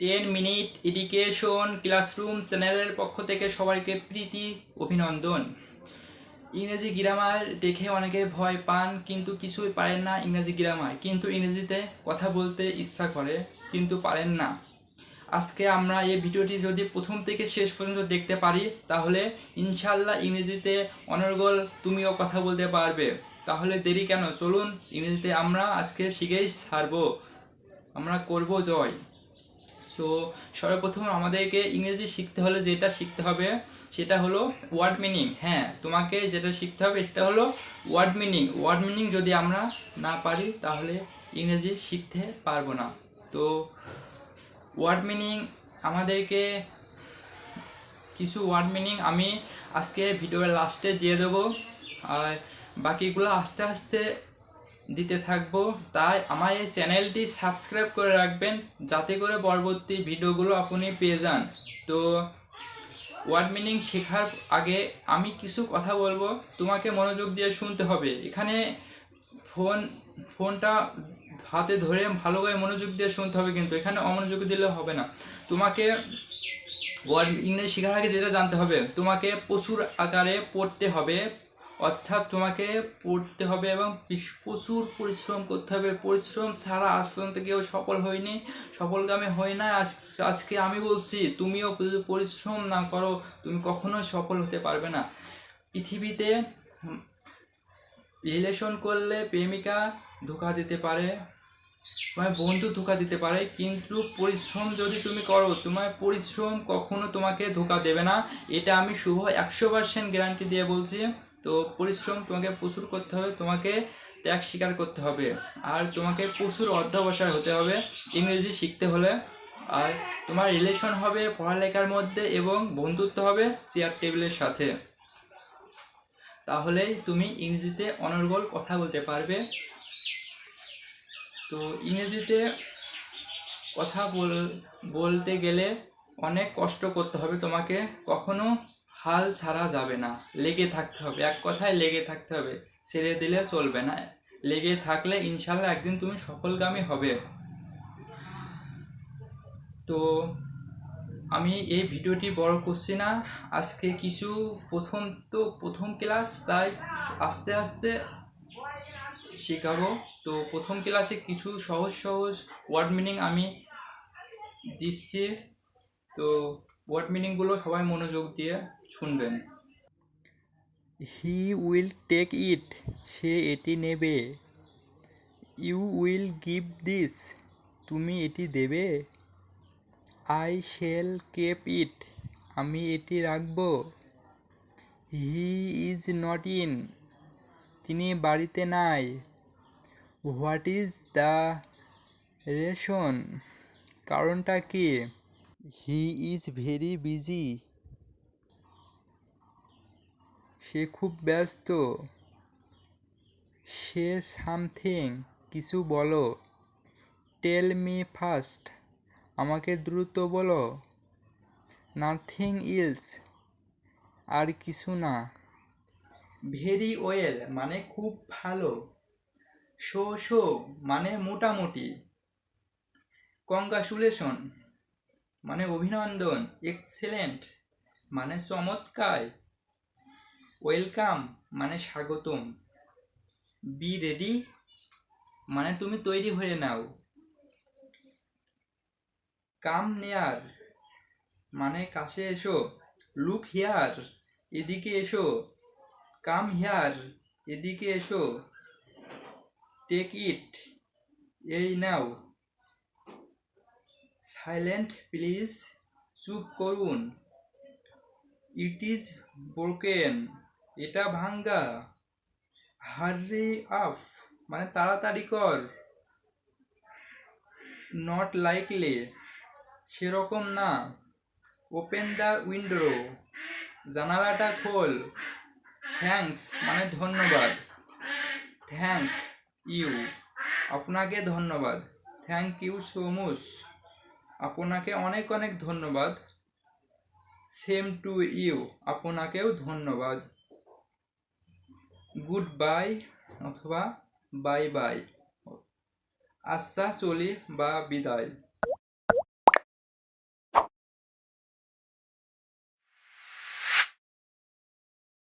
Ten minute education classroom চ্যানেলের পক্ষ থেকে সবাইকে প্রীতি, অভিনন্দন। ইংরেজি গ্রামার দেখে অনেকে ভয় পান, কিন্তু কিছুই পারেন না ইংরেজি গ্রামার। কিন্তু ইংরেজিতে কথা বলতে ইচ্ছা করে, কিন্তু পারেন না। আজকে আমরা এই ভিডিওটি যদি প্রথম থেকে শেষ পর্যন্ত দেখতে পারি, তাহলে ইনশাল্লাহ ইংরেজিতে অনর্গল তুমিও কথা বলতে পারবে। তাহলে দেরি কেন? চলুন ইংরেজিতে আমরা আজকে শিখেই ছাড়বো আমরা করব জয়। সো সর্বপ্রথম আমাদেরকে ইংরেজি শিখতে হলে যেটা শিখতে হবে, সেটা হলো ওয়ার্ড মিনিং হ্যাঁ তোমাকে যেটা শিখতে হবে সেটা হলো ওয়ার্ড মিনিং ওয়ার্ড মিনিং যদি আমরা না পারি, তাহলে ইংরেজি শিখতে পারব না। তো ওয়ার্ড মিনিং আমাদেরকে কিছু ওয়ার্ড মিনিং আমি আজকে ভিডিওর লাস্টে দিয়ে দেবো। আর বাকিগুলো আস্তে আস্তে দিতে থাকব। তাই আমার এই চ্যানেলটি সাবস্ক্রাইব করে রাখবেন, যাতে করে পরবর্তী ভিডিওগুলো আপনি পেয়ে যান। তো ওয়ার্ড মিনিং শেখার আগে আমি কিছু কথা বলব, তোমাকে মনোযোগ দিয়ে শুনতে হবে। এখানে ফোন ফোনটা হাতে ধরে ভালো করে মনোযোগ দিয়ে শুনতে হবে কিন্তু, এখানে অমনোযোগ দিলে হবে না। তোমাকে ওয়ার্ড ইংরেজি শেখার আগে যেটা জানতে হবে, তোমাকে প্রচুর আকারে পড়তে হবে। অর্থাৎ তোমাকে পড়তে হবে এবং প্রচুর পরিশ্রম করতে হবে। পরিশ্রম ছাড়া আজ পর্যন্ত কেউ সফল হয়নি, সফলগামী হয় না আজ, আজকে আমি বলছি, তুমিও পরিশ্রম না করো, তুমি কখনোই সফল হতে পারবে না। পৃথিবীতে রিলেশন করলে প্রেমিকা ধোকা দিতে পারে, তোমার বন্ধু ধোকা দিতে পারে, কিন্তু পরিশ্রম যদি তুমি করো, তোমার পরিশ্রম কখনো তোমাকে ধোকা দেবে না। এটা আমি শুভ একশো পার্সেন্ট গ্যারান্টি দিয়ে বলছি। তো পরিশ্রম তোমাকে প্রচুর করতে হবে, তোমাকে ত্যাগ স্বীকার করতে হবে। আর তোমাকে প্রচুর অধ্যবসায় হতে হবে ইংরেজি শিখতে হলে। আর তোমার রিলেশন হবে পড়ালেখার মধ্যে এবং বন্ধুত্ব হবে চেয়ার টেবিলের সাথে। তাহলেই তুমি ইংরেজিতে অনর্গল কথা বলতে পারবে। তো ইংরেজিতে কথা বল, বলতে গেলে অনেক কষ্ট করতে হবে তোমাকে। কখনো হাল ছাড়া যাবে না। লেগে থাকতে হবে। এক কথায় লেগে থাকতে হবে। ছেড়ে দিলে চলবে না। লেগে থাকলে ইনশাল্লাহ একদিন তুমি সফলগামী হবে। তো, আমি এই ভিডিওটি বড় করছি না। আজকে কিছু প্রথম তো প্রথম ক্লাস, তাই আস্তে আস্তে শেখাবো। তো প্রথম ক্লাসে কিছু সহজ সহজ ওয়ার্ড মিনিং আমি দিচ্ছি। তো ওয়ার্ড মিনিংগুলো সবাই মনোযোগ দিয়ে শুনবেন। হি উইল টেক ইট সে এটি নেবে। ইউ উইল গিভ দিস তুমি এটি দেবে। আই শেল কেপ ইট আমি এটি রাখব। হি ইজ নট ইন তিনি বাড়িতে নাই। হোয়াট ইজ দ্য রেশন কারণটা কি? হি ইজ ভেরি বিজি সে খুব ব্যস্ত। সে সামথিং কিছু বলো। টেল মি ফার্স্ট আমাকে দ্রুত বলো। নাথিং ইলস আর কিছু না। ভেরি ওয়েল মানে খুব ভালো। শো শো মানে মোটামুটি। কংগ্রাচুলেশন। মানে অভিনন্দন এক্সেলেন্ট মানে চমৎকার ওয়েলকাম মানে স্বাগতম। বি রেডি মানে তুমি তৈরি হয়ে নাও। কাম নেয়ার মানে কাছে এসো। লুক হিয়ার এদিকে এসো। কাম হিয়ার এদিকে এসো। টেক ইট এই নাও। সাইলেন্ট, প্লিজ চুপ করুন। ইট ইজ ব্রোকেন, এটা ভাঙ্গা। হার্রি আফ মানে তাড়াতাড়ি কর। নট লাইকলি, সেরকম না। ওপেন দ্য উইন্ডো, জানালাটা খোল। থ্যাঙ্কস মানে ধন্যবাদ। থ্যাংক ইউ, আপনাকে ধন্যবাদ। Thank you so much. আপনাকে অনেক অনেক ধন্যবাদ। সেম টু ইউ আপনাকেও ধন্যবাদ। গুড বাই অথবা বাই বাই আচ্ছা চলি, বা বিদায়।